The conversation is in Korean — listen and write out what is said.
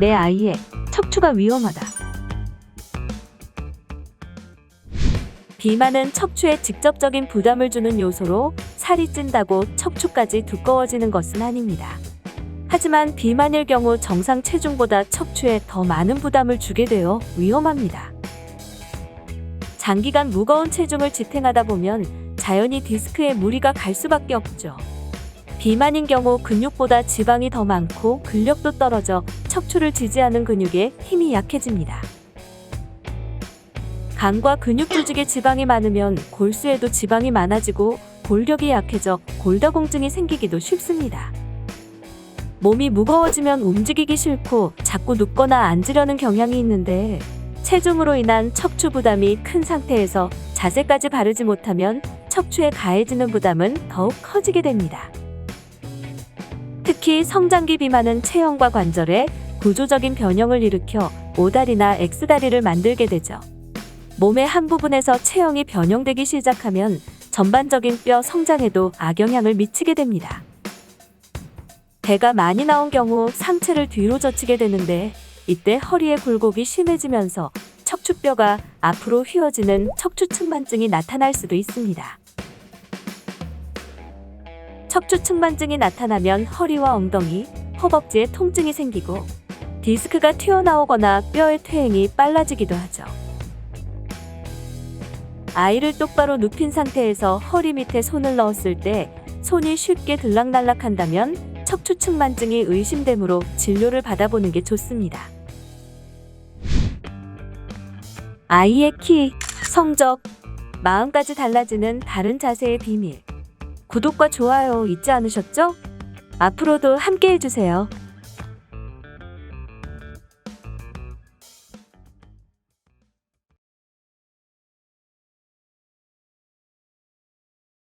내 아이의 척추가 위험하다. 비만은 척추에 직접적인 부담을 주는 요소로 살이 찐다고 척추까지 두꺼워지는 것은 아닙니다. 하지만 비만일 경우 정상 체중보다 척추에 더 많은 부담을 주게 되어 위험합니다. 장기간 무거운 체중을 지탱하다 보면 자연히 디스크에 무리가 갈 수밖에 없죠. 비만인 경우 근육보다 지방이 더 많고 근력도 떨어져 척추를 지지하는 근육에 힘이 약해집니다. 간과 근육 조직에 지방이 많으면 골수에도 지방이 많아지고 골격이 약해져 골다공증이 생기기도 쉽습니다. 몸이 무거워지면 움직이기 싫고 자꾸 눕거나 앉으려는 경향이 있는데 체중으로 인한 척추 부담이 큰 상태에서 자세까지 바르지 못하면 척추에 가해지는 부담은 더욱 커지게 됩니다. 특히 성장기 비만은 체형과 관절에 구조적인 변형을 일으켜 오다리나 X다리를 만들게 되죠. 몸의 한 부분에서 체형이 변형되기 시작하면 전반적인 뼈 성장에도 악영향을 미치게 됩니다. 배가 많이 나온 경우 상체를 뒤로 젖히게 되는데 이때 허리의 굴곡이 심해지면서 척추뼈가 앞으로 휘어지는 척추측만증이 나타날 수도 있습니다. 척추측만증이 나타나면 허리와 엉덩이, 허벅지에 통증이 생기고 디스크가 튀어나오거나 뼈의 퇴행이 빨라지기도 하죠. 아이를 똑바로 눕힌 상태에서 허리 밑에 손을 넣었을 때 손이 쉽게 들락날락한다면 척추측만증이 의심되므로 진료를 받아보는 게 좋습니다. 아이의 키, 성적, 마음까지 달라지는 다른 자세의 비밀. 구독과 좋아요 잊지 않으셨죠? 앞으로도 함께 해주세요.